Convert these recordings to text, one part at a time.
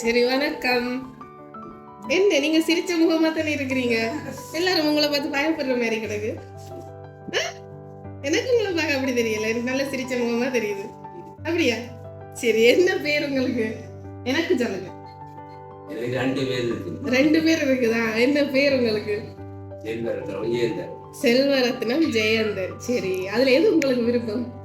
சரி வணக்கம். என்ன நீங்க சிரிச்ச முகமா தானே இருக்கிறீங்க? எல்லாரும் உங்களை பார்த்து பயப்படுற மாதிரி கிடக்கு? எனக்கு உங்களை பார்க்க அப்படி தெரியல. எனக்கு நல்ல சிரிச்ச முகமா தெரியுது. அப்படியா? சரி என்ன பேர் உங்களுக்கு? எனக்கு சொல்லுங்க. ரெண்டு பேர் இருக்கு. ரெண்டு பேர் இருக்குதா? என்ன பேர் உங்களுக்கு? செல்வரத்தனம் ஏந்தர் செல்வரத்னம் ஜெயந்தர். சரி அதுல எது உங்களுக்கு விருப்பம்?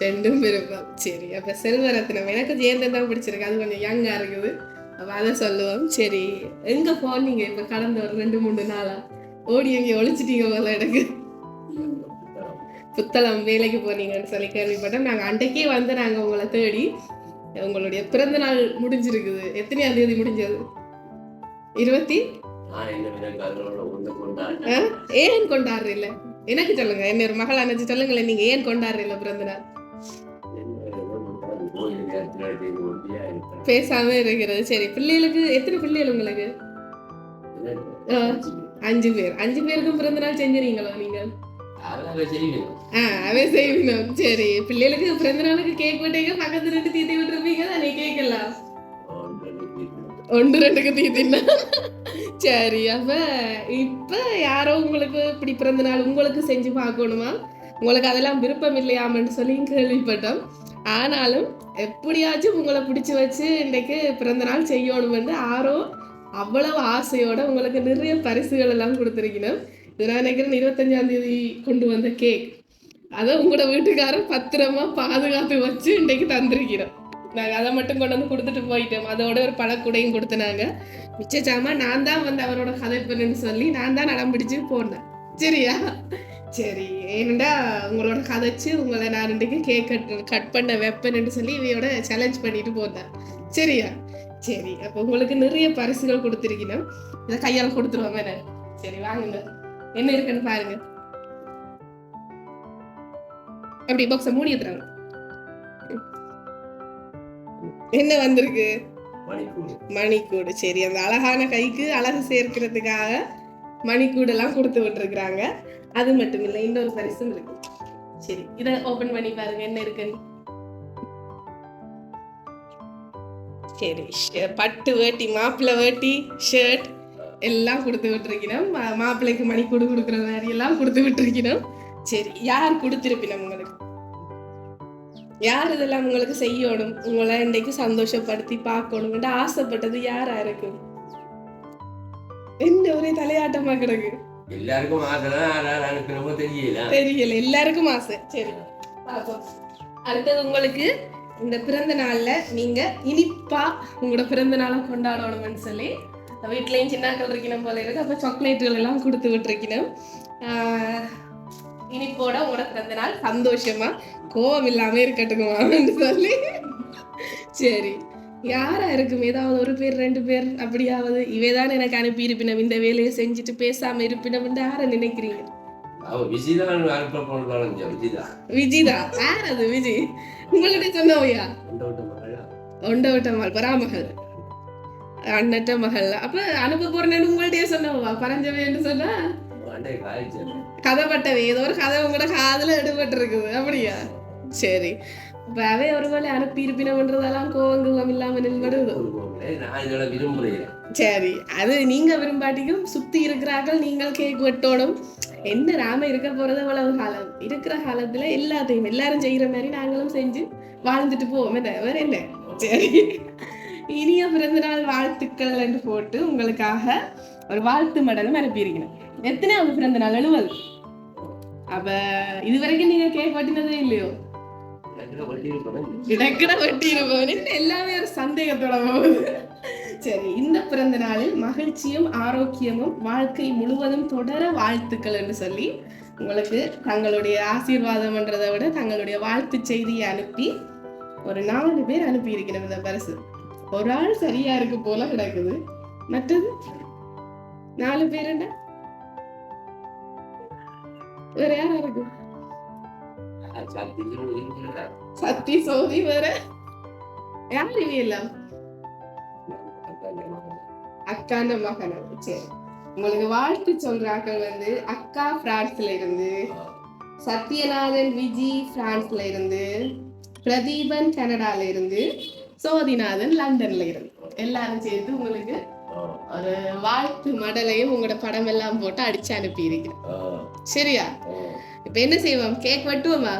ரெண்டும் விருப்பம் சரி அப்ப செல்வரத்னம் எனக்கு ஜெயந்தன் தான் பிடிச்சிருக்கு அது கொஞ்சம் யங்கா இருக்குது அப்ப அதை சொல்லுவோம் சரி எங்க போனீங்க இப்ப கடந்த ஒரு ரெண்டு மூணு நாளா ஓடி எங்க ஒழிச்சிட்டீங்க போல எனக்கு புத்தளம் வேலைக்கு போனீங்கன்னு சொல்லி கேள்விப்பட்டோம் நாங்க அன்றைக்கே வந்து நாங்க உங்களை தேடி உங்களுடைய பிறந்த நாள் முடிஞ்சிருக்குது எத்தனையாம் தேதி முடிஞ்சது இருபத்தி ஏன் கொண்டாடுறீல்ல எனக்கு சொல்லுங்க என்ன ஒரு மகள் அணைச்சு சொல்லுங்களேன் நீங்க ஏன் கொண்டாடுறீங்க பிறந்த நாள்? பேசாம இருக்கிறது சரி. பிள்ளைகளுக்கு எத்தனை பிள்ளைகள் உங்களுக்கு? அஞ்சு பேர். அஞ்சு பேருக்கும் பிறந்த நாள் செஞ்சுறீங்களா நீங்க? அவே செய்வினோம். சரி. பிள்ளைகளுக்கு பிறந்த நாளுக்கு கேக் விட்டீங்க பக்கத்து ரெண்டு தீத்தி விட்டுருப்பீங்க தானே கேட்கலாம் ஒன்று ரெண்டுக்கு தீத்தின்னா சரி அப்ப இப்ப யாரோ உங்களுக்கு இப்படி பிறந்த நாள் உங்களுக்கு செஞ்சு பார்க்கணுமா? உங்களுக்கு அதெல்லாம் விருப்பம் இல்லையாமன்னு சொல்லி கேள்விப்பட்டோம். ஆனாலும் எப்படியாச்சும் உங்களை பிடிச்சி வச்சு இன்றைக்கு பிறந்த நாள் செய்யணும்னு ஆரோ அவ்வளவு ஆசையோட உங்களுக்கு நிறைய பரிசுகள் எல்லாம் கொடுத்துருக்கணும். இது நான் நினைக்கிறேன் இருபத்தஞ்சாம் தேதி கொண்டு வந்த கேக். அதை உங்களோட வீட்டுக்காரர் பத்திரமா பாதுகாத்து வச்சு இன்றைக்கு தந்திருக்கிறோம். நாங்கள் அதை மட்டும் கொண்டு வந்து கொடுத்துட்டு போயிட்டோம். அதோட ஒரு பழக்கூடையும் கொடுத்தனாங்க மிச்ச சாமான் நான் தான் வந்து அவரோட கதை பண்ணுன்னு சொல்லி நான் தான் நடம் பிடிச்சு போனேன். சரியா? சரி ஏன்டா உங்களோட கதைச்சு உங்களை நான் ரெண்டுக்கு கேக் கட் கட் பண்ண வைப்பேன்னு சொல்லி இவையோட சேலஞ்ச் பண்ணிட்டு போனேன். சரியா? சரி அப்போ உங்களுக்கு நிறைய பரிசுகள் கொடுத்துருக்கீங்க இதை கையால் கொடுத்துருவாங்க சரி வாங்குங்க. என்ன இருக்குன்னு பாருங்க. அப்படி பாக்ஸை மூடி எடுத்துறாங்க என்ன வந்திருக்கு? மணிக்கூடு. சரி. அந்த அழகான கைக்கு அழகு சேர்க்கிறதுக்காக மணிக்கூடெல்லாம் கொடுத்து விட்டுருக்குறாங்க. அது மட்டும் இல்லை இன்னொரு பரிசும் இருக்கு. சரி இதை ஓபன் பண்ணி பாருங்க. என்ன இருக்குன்னு சரி பட்டு வேட்டி மாப்பிள்ளை வேட்டி ஷர்ட் எல்லாம் கொடுத்து விட்டுருக்கணும். மா- மாப்பிள்ளைக்கு மணிக்கூடு கொடுக்குற மாதிரி எல்லாம் கொடுத்து விட்டுருக்கணும். சரி யார் கொடுத்துருப்பினம் உங்களுக்கு யார் இதெல்லாம் உங்களுக்கு செய்யணும்? உங்களை இன்றைக்கு சந்தோஷப்படுத்தி பார்க்கணும்னு ஆசைப்பட்டது யாரா இருக்கு என்ன ஒரே தலையாட்டமா கிடக்கு. எல்லாருக்கும் தெரியல. தெரியல எல்லாருக்கும் ஆசை. சரி பார்ப்போம். அடுத்தது உங்களுக்கு இந்த பிறந்த நாள்ல நீங்க இனிப்பா உங்களோட பிறந்த நாளை கொண்டாடணும்னு சொல்லி வீட்லயும் சின்னாக்கள் இருக்கணும் போல இருக்கு. அப்ப சாக்லேட்டுகள் எல்லாம் கொடுத்து விட்டுருக்கணும். ஆஹ், இனிப்போட உங்களோட பிறந்த நாள் சந்தோஷமா? கோவம் இல்லாம இருக்கட்டுங்கம்மான்னு சொல்லி. சரி. யாரா இருக்கும்? ஏதாவது ஒரு பேர் ரெண்டு பேர் அப்படியாவது இவைதான் எனக்கு அனுப்பி இருப்பினம் இந்த வேலையை செஞ்சுட்டு பேசாம இருப்பினம் யாரை நினைக்கிறீங்க? விஜிதா? யார் அது விஜய் உங்களுடைய சொன்னவையா? அந்த விட்ட மகளா. பராமகள். அண்ணட்ட மகள். அப்ப அனுப்ப போறேன்னு உங்கள்ட்டயே சொன்னவா? பரஞ்சவைன்னு சொன்னா? கதைப்பட்டவை ஏதோ ஒரு கதை உங்களோட காதுல எடுபட்டு இருக்குது அப்படியா? சரி. அப்ப அவை ஒருவேளை அனுப்பி இருப்பினம்ன்றதெல்லாம் கோவங்குவம் இல்லாம நின்றுடுது நான் இதோட விரும்புகிறேன். சரி. அது நீங்க விரும்பாட்டிக்கும் சுத்தி இருக்கிறார்கள் நீங்கள் கேக் வெட்டோடும். என்ன நாம இருக்க போறது அவ்வளவு காலம்? இருக்கிற காலத்துல எல்லாத்தையும் எல்லாரும் செய்யற மாதிரி நாங்களும் செஞ்சு வாழ்ந்துட்டு போவோம் வேற என்ன? சரி. இனிய பிறந்த நாள் வாழ்த்துக்கள் என்று போட்டு உங்களுக்காக ஒரு வாழ்த்து மடலும் அனுப்பியிருக்கணும் எத்தனையாவது பிறந்த நாள்? எழுபது. அப்ப இது வரைக்கும் நீங்க கேக் வெட்டினதே இல்லையோ? கிடக்கிட வெட்டி இருப்பவன். எல்லாமே ஒரு சந்தேகத்தோட போகுது. சரி இந்த பிறந்த நாளில் மகிழ்ச்சியும் ஆரோக்கியமும் வாழ்க்கை முழுவதும் தொடர வாழ்த்துக்கள் என்று சொல்லி உங்களுக்கு தங்களுடைய ஆசீர்வாதம்ன்றதை விட தங்களுடைய வாழ்த்து செய்தியை அனுப்பி ஒரு நாலு பேர் அனுப்பி இருக்கிறோம் இந்த பரிசு. ஒரு ஆள் சரியா இருக்கு போல கிடக்குது. மற்றது நாலு பேர் என்ன? வேற யாரா இருக்கு? சத்தி சோதி வேற. யார் இவ எல்லாம்? அக்கான மகன்? சரி. உங்களுக்கு வாழ்த்து சொல்றாக்கள் வந்து அக்கா பிரான்ஸ்ல இருந்து சத்யநாதன் விஜி பிரான்ஸ்ல இருந்து பிரதீபன் கனடால இருந்து சோதிநாதன் லண்டன்ல இருந்து. எல்லாரும் சேர்த்து உங்களுக்கு ஒரு வாழ்த்து மடலையும் உங்களோட படம் எல்லாம் போட்டு அடிச்சு அனுப்பி இருக்கிறேன் சரியா? இப்ப என்ன செய்வோம்? கேக் வெட்டுவோமா?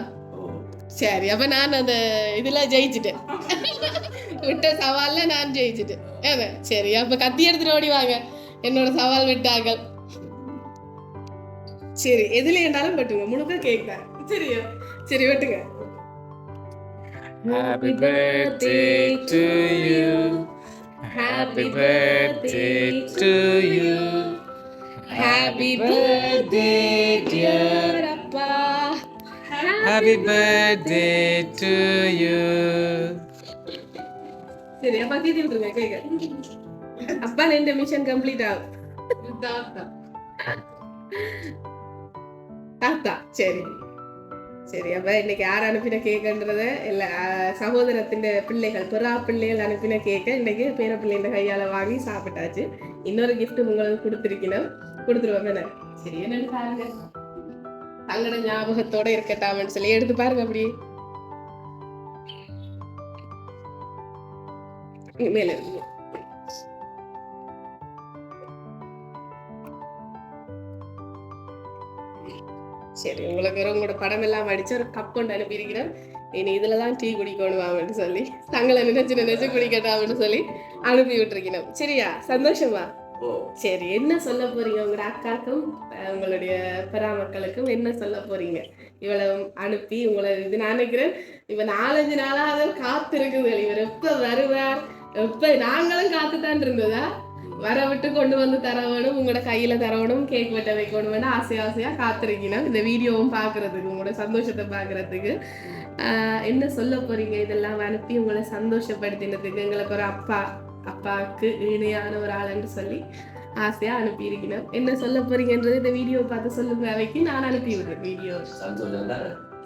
சரி அப்ப நான் அந்த இதுல ஜெயிச்சுட்டேன். விட்ட சவால்ல நான் ஜெயிச்சுட்டேன். சரி அப்ப கத்தி எடுத்துட்டு ஓடி வாங்க. என்னோட சவால் விட்டார்கள். சரி எதுல இருந்தாலும் வெட்டுங்க. முழுக்க கேக் தான். சரியா? சரி வெட்டுங்க. Happy birthday to you. Happy birthday to you. Happy birthday dear அப்பா Happy birthday to you. சரி அப்பா தீதி விட்டுருங்க கேக்க அப்பா இந்த மிஷன் கம்ப்ளீட் ஆகும் தாத்தா சரி சரி அப்ப இன்னைக்கு யார் அனுப்பின கேக்குன்றத இல்ல சகோதரத்தின் பிள்ளைகள் பிறா பிள்ளைகள் அனுப்பின கேக்க இன்னைக்கு பேர பிள்ளைங்க கையால வாங்கி சாப்பிட்டாச்சு இன்னொரு கிஃப்ட் உங்களுக்கு கொடுத்துருக்கணும் கொடுத்துருவோம் என்ன சரி என்னன்னு பாருங்க தங்கட ஞாபகத்தோட இருக்கட்டாமன்னு சொல்லி எடுத்து பாருங்க அப்படி இங்க சரி உங்களுக்கு உங்களோட படம் எல்லாம் அடிச்சு ஒரு கப் கொண்டு அனுப்பியிருக்கிறேன். இனி இதுல தான் டீ குடிக்கணும் அப்படின்னு சொல்லி தங்களை நினைச்சு நினைச்சு குடிக்கட்டாம்னு சொல்லி அனுப்பி விட்டுருக்கணும். சரியா? சந்தோஷமா? ஓ. சரி என்ன சொல்ல போறீங்க உங்களோட அக்காக்கும் உங்களுடைய பெறாமக்களுக்கும் என்ன சொல்ல போறீங்க? இவ்வளவு அனுப்பி உங்களை இது நான் நினைக்கிறேன் இப்ப நாலஞ்சு நாளா அதை காத்து இருக்குது இவர் எப்ப வருவார்? எப்ப நாங்களும் காத்துதான் இருந்ததா? வர விட்டு கொண்டு வந்து தர வேணும் உங்களோட கையில தரவணும் கேக் வெட்ட வைக்கணும்னு ஆசை ஆசையா காத்திருக்கணும் இந்த வீடியோவும் பாக்குறதுக்கு உங்களோட சந்தோஷத்தை பாக்குறதுக்கு ஆஹ் என்ன சொல்ல போறீங்க? இதெல்லாம் அனுப்பி உங்களை சந்தோஷப்படுத்தினதுக்கு எங்களுக்கு ஒரு அப்பா அப்பாவுக்கு இணையான ஒரு ஆளுன்னு சொல்லி ஆசையா அனுப்பி இருக்கணும் என்ன சொல்ல போறீங்கன்றது இந்த வீடியோ பார்த்து சொல்லுங்க அவைக்கு நான் அனுப்பி விடுறேன் வீடியோ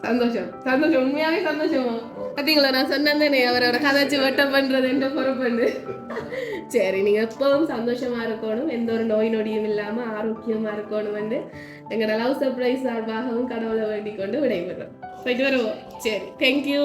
சந்தோஷம். சந்தோஷம் உண்மையாவே சந்தோஷமா. பாத்தீங்களா நான் சொன்னேன் அவரோட கதைச்சு வட்டம் பண்றது என்ற பொறுப்புண்டு. சரி நீங்க எப்பவும் சந்தோஷமா இருக்கணும் எந்த ஒரு நோய் நொடியும் இல்லாம ஆரோக்கியமா இருக்கணும் வந்து எங்களோட லவ் சர்ப்ரைஸ் சார்பாகவும் கடவுளை வேண்டிக் கொண்டு விடைபெறோம் போயிட்டு வருவோம். சரி தேங்க்யூ